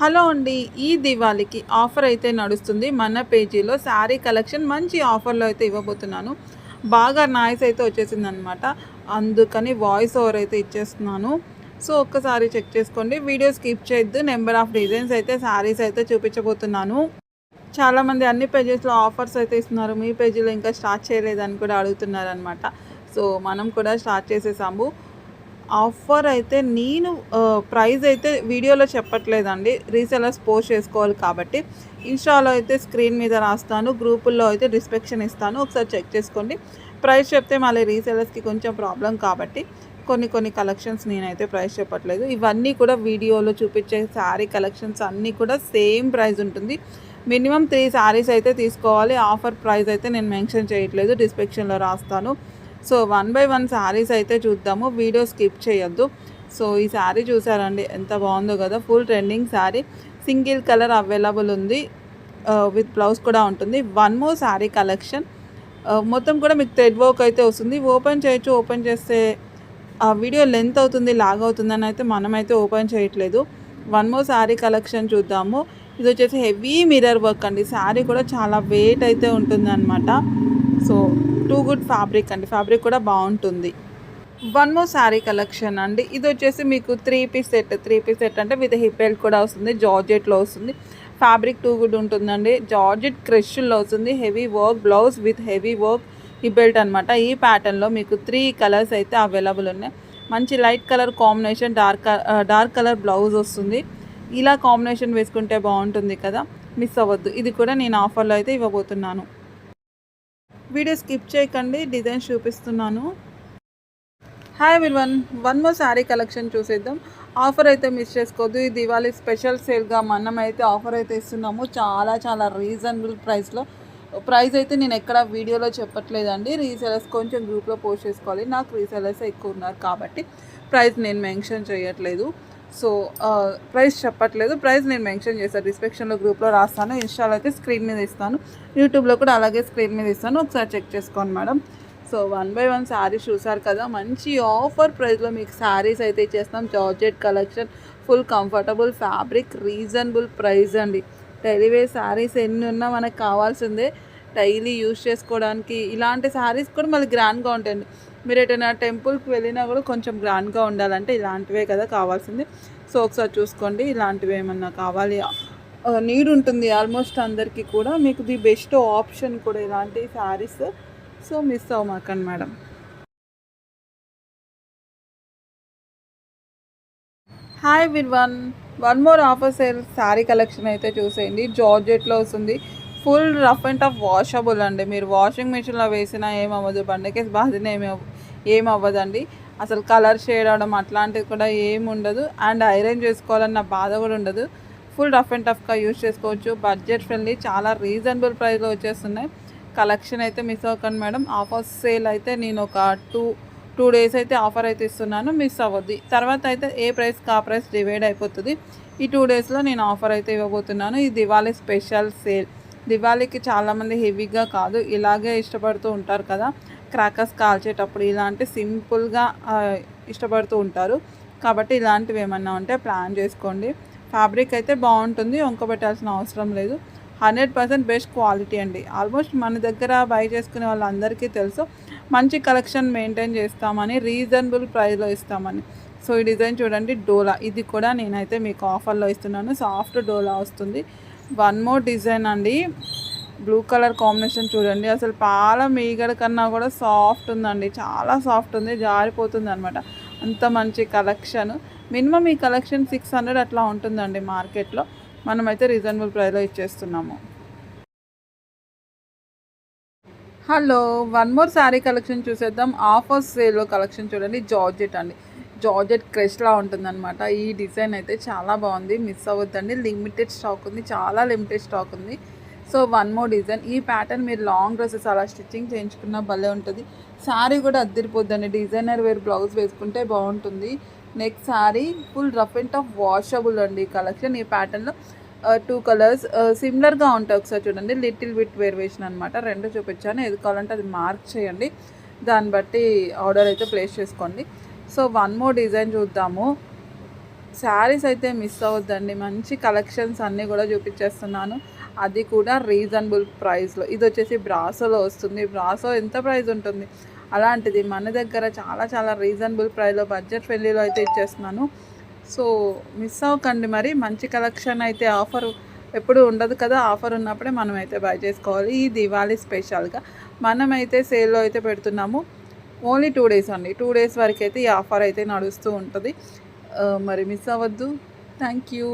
Hello అండి ఈ దివాళీకి offer అయితే నడుస్తుంది. మన పేజీలో శారీ కలెక్షన్ మంచి ఆఫర్లో అయితే ఇవ్వబోతున్నాను. బాగా నాయిస్ అయితే వచ్చేసింది అనమాట అందుకని వాయిస్ ఓవర్ అయితే ఇచ్చేస్తున్నాను. సో ఒక్కసారి చెక్ చేసుకోండి. వీడియో స్కిప్ చేయొద్దు. నెంబర్ ఆఫ్ డిజైన్స్ అయితే శారీస్ అయితే చూపించబోతున్నాను. చాలామంది అన్ని పేజెస్లో ఆఫర్స్ అయితే ఇస్తున్నారు. మీ పేజీలో ఇంకా స్టార్ట్ చేయలేదని కూడా అడుగుతున్నారు అనమాట సో మనం కూడా స్టార్ట్ చేసేసాము. ఆఫర్ అయితే నేను ప్రైస్ అయితే వీడియోలో చెప్పట్లేదండి. రీసెలర్స్ పోస్ట్ చేసుకోవాలి కాబట్టి ఇన్స్టాలో అయితే స్క్రీన్ మీద రాస్తాను గ్రూపుల్లో అయితే డిస్క్రిప్షన్ ఇస్తాను. ఒకసారి చెక్ చేసుకోండి. ప్రైస్ చెప్తే మళ్ళీ రీసెలర్స్కి కొంచెం ప్రాబ్లం కాబట్టి కొన్ని కొన్ని కలెక్షన్స్ నేనైతే ప్రైస్ చెప్పట్లేదు. ఇవన్నీ కూడా వీడియోలో చూపించే శారీ కలెక్షన్స్ అన్నీ కూడా సేమ్ ప్రైస్ ఉంటుంది. మినిమం త్రీ శారీస్ అయితే తీసుకోవాలి. ఆఫర్ ప్రైస్ అయితే నేను మెన్షన్ చేయట్లేదు. డిస్క్రిప్షన్లో రాస్తాను. So one by one saris అయితే చూద్దాము. వీడియో స్కిప్ చేయొద్దు. సో ఈ శారీ చూసారండి ఎంత బాగుందో కదా. Full trending sari. Single colour available ఉంది. విత్ బ్లౌజ్ కూడా ఉంటుంది. వన్ మోర్ శారీ కలెక్షన్ మొత్తం కూడా మీకు థ్రెడ్ వర్క్ అయితే వస్తుంది. ఓపెన్ చేయొచ్చు ఓపెన్ చేస్తే ఆ వీడియో లెంత్ అవుతుంది లాగ్ అవుతుందని అయితే మనమైతే ఓపెన్ చేయట్లేదు. వన్ మోర్ శారీ కలెక్షన్ చూద్దాము. ఇది వచ్చేసి హెవీ మిరర్ వర్క్ అండి. శారీ కూడా చాలా వెయిట్ అయితే ఉంటుంది అనమాట సో టూ గుడ్ ఫ్యాబ్రిక్ అండి. ఫ్యాబ్రిక్ కూడా బాగుంటుంది. వన్ మోర్ శారీ కలెక్షన్ అండి. ఇది వచ్చేసి మీకు three piece set three piece set అంటే విత్ హిప్ బెల్ట్ కూడా వస్తుంది జార్జెట్లో వస్తుంది. ఫ్యాబ్రిక్ టూ గుడ్ ఉంటుందండి. జార్జెట్ క్రెష్లో వస్తుంది. Heavy work blouse with heavy work hip belt అనమాట ఈ ప్యాటర్న్లో మీకు త్రీ కలర్స్ అయితే అవైలబుల్ ఉన్నాయి. మంచి light colour combination dark dark colour blouse వస్తుంది. ఇలా కాంబినేషన్ వేసుకుంటే బాగుంటుంది కదా. మిస్ అవ్వద్దు. ఇది కూడా నేను ఆఫర్లో అయితే ఇవ్వబోతున్నాను. వీడియో స్కిప్ చేయకండి డిజైన్ చూపిస్తున్నాను. Hi one one more sari collection చూసేద్దాం. ఆఫర్ అయితే మిస్ చేసుకోవద్దు. ఈ దివాళీ స్పెషల్ సేల్గా మనం అయితే ఆఫర్ అయితే ఇస్తున్నాము. చాలా చాలా రీజనబుల్ ప్రైస్లో ప్రైస్ అయితే నేను ఎక్కడ వీడియోలో చెప్పట్లేదండి. రీసెలర్స్ కొంచెం గ్రూప్లో పోస్ట్ చేసుకోవాలి. నాకు రీసెలర్స్ ఎక్కువ ఉన్నారు కాబట్టి ప్రైస్ నేను మెన్షన్ చేయట్లేదు. సో ప్రైస్ చెప్పట్లేదు. ప్రైస్ నేను మెన్షన్ చేస్తాను డిస్క్రిప్షన్లో గ్రూప్లో రాస్తాను. ఇన్స్టాలో అయితే స్క్రీన్ మీద ఇస్తాను. యూట్యూబ్లో కూడా అలాగే స్క్రీన్ మీద ఇస్తాను. ఒకసారి చెక్ చేసుకోండి madam. So one by one saris చూసారు కదా. మంచి ఆఫర్ ప్రైస్లో మీకు శారీస్ అయితే ఇచ్చేస్తాం. Georgette collection full comfortable fabric reasonable price అండి. డైలీ శారీస్ ఎన్ని ఉన్నా మనకు కావాల్సిందే. డైలీ యూజ్ చేసుకోవడానికి ఇలాంటి శారీస్ కూడా మళ్ళీ గ్రాండ్గా ఉంటాయండి. మీరు ఎటైనా టెంపుల్కి వెళ్ళినా కూడా కొంచెం గ్రాండ్గా ఉండాలంటే ఇలాంటివే కదా కావాల్సింది. సో ఒకసారి చూసుకోండి ఇలాంటివి ఏమన్నా కావాలి. నీడ్ ఉంటుంది ఆల్మోస్ట్ అందరికీ కూడా. మీకు ది బెస్ట్ ఆప్షన్ కూడా ఇలాంటి శారీస్. సో మిస్ అవ్వమాకండి madam. Hi విర్వన్ one more offer sale sari collection అయితే చూసేయండి. జార్జెట్లో వస్తుంది. Full rough and tough washable అండి. మీరు వాషింగ్ మిషన్లో వేసినా ఏమవ్వదు. బండకేసి బాధిన ఏమి ఏమవ్వదండి. అసలు కలర్ షేడ్ అవడం అట్లాంటిది కూడా ఏముండదు. ఉండదు అండ్ ఐరన్ చేసుకోవాలన్న బాధ కూడా ఉండదు. ఫుల్ రఫ్ అండ్ టఫ్గా యూజ్ చేసుకోవచ్చు. బడ్జెట్ ఫ్రెండ్లీ చాలా రీజనబుల్ ప్రైస్లో వచ్చేస్తున్నాయి. కలెక్షన్ అయితే మిస్ అవ్వకండి మేడం. ఆఫర్ సేల్ అయితే నేను ఒక టూ టూ డేస్ అయితే ఆఫర్ అయితే ఇస్తున్నాను. మిస్ అవ్వద్ది. తర్వాత అయితే ఏ ప్రైస్కి ఆ ప్రైస్ డివైడ్ అయిపోతుంది. ఈ టూ డేస్లో నేను ఆఫర్ అయితే ఇవ్వబోతున్నాను. ఈ దివాళీ స్పెషల్ సేల్ దివాళీకి చాలామంది హెవీగా కాదు. ఇలాగే ఇష్టపడుతూ ఉంటారు కదా. క్రాకర్స్ కాల్చేటప్పుడు ఇలాంటి సింపుల్గా ఇష్టపడుతూ ఉంటారు. కాబట్టి ఇలాంటివి ఏమన్నా ఉంటే ప్లాన్ చేసుకోండి. ఫ్యాబ్రిక్ అయితే బాగుంటుంది వంకబెట్టాల్సిన అవసరం లేదు. హండ్రెడ్ పర్సెంట్ బెస్ట్ క్వాలిటీ అండి. ఆల్మోస్ట్ మన దగ్గర బై చేసుకునే వాళ్ళందరికీ తెలుసు మంచి కలెక్షన్ మెయింటైన్ చేస్తామని రీజనబుల్ ప్రైస్లో ఇస్తామని. సో ఈ డిజైన్ చూడండి డోలా. ఇది కూడా నేనైతే మీకు ఆఫర్లో ఇస్తున్నాను. సాఫ్ట్ డోలా వస్తుంది. వన్ మోర్ డిజైన్ అండి. బ్లూ కలర్ కాంబినేషన్ చూడండి. అసలు పాల మీగడ కన్నా కూడా సాఫ్ట్ ఉందండి. చాలా సాఫ్ట్ ఉంది. జారిపోతుంది అనమాట అంత మంచి కలెక్షన్ మినిమం ఈ కలెక్షన్ సిక్స్ హండ్రెడ్ అట్లా ఉంటుందండి మార్కెట్లో. మనమైతే రీజనబుల్ ప్రైస్లో ఇచ్చేస్తున్నాము. Hello one more sari collection చూసేద్దాం. ఆఫర్ సేల్లో కలెక్షన్ చూడండి. జార్జెట్ అండి. జార్జెట్ క్రెష్లా ఉంటుందన్నమాట. ఈ డిజైన్ అయితే చాలా బాగుంది. మిస్ అవ్వద్దండి. లిమిటెడ్ స్టాక్ ఉంది. చాలా లిమిటెడ్ స్టాక్ ఉంది. So one more design. ఈ ప్యాటర్న్ మీరు లాంగ్ డ్రెస్సెస్ అలా స్టిచ్చింగ్ చేయించుకున్న భలే ఉంటుంది. శారీ కూడా అద్దరిపోద్దండి. డిజైనర్ వేర్ బ్లౌజ్ వేసుకుంటే బాగుంటుంది. Next sari full rough and tough washable అండి కలెక్షన్. ఈ ప్యాటర్న్లో టూ కలర్స్ సిమిలర్గా ఉంటాయి ఒకసారి చూడండి. లిటిల్ బిట్ వేరియేషన్ అనమాట రెండు చూపించాను. ఏది కావాలంటే అది మార్క్ చేయండి. దాన్ని బట్టి ఆర్డర్ అయితే ప్లేస్ చేసుకోండి. సో వన్ మోర్ డిజైన్ చూద్దాము. శారీస్ అయితే మిస్ అవ్వద్దండి. మంచి కలెక్షన్స్ అన్నీ కూడా చూపించేస్తున్నాను. అది కూడా రీజనబుల్ ప్రైస్లో ఇది వచ్చేసి బ్రాసోలో వస్తుంది. బ్రాసో ఎంత ప్రైస్ ఉంటుంది? అలాంటిది మన దగ్గర చాలా చాలా రీజనబుల్ ప్రైస్లో బడ్జెట్ ఫ్రెండ్లీలో అయితే ఇచ్చేస్తున్నాను. సో మిస్ అవ్వకండి మరి. మంచి కలెక్షన్ అయితే ఆఫర్ ఎప్పుడు ఉండదు కదా. ఆఫర్ ఉన్నప్పుడే మనమైతే బై చేసుకోవాలి. ఈ దివాళీ స్పెషల్గా మనమైతే సేల్లో అయితే పెడుతున్నాము. ఓన్లీ టూ డేస్ అండి. టూ డేస్ వరకు అయితే ఈ ఆఫర్ అయితే నడుస్తూ ఉంటుంది. Uh, మరి మిస్ అవ్వద్దు. Thank you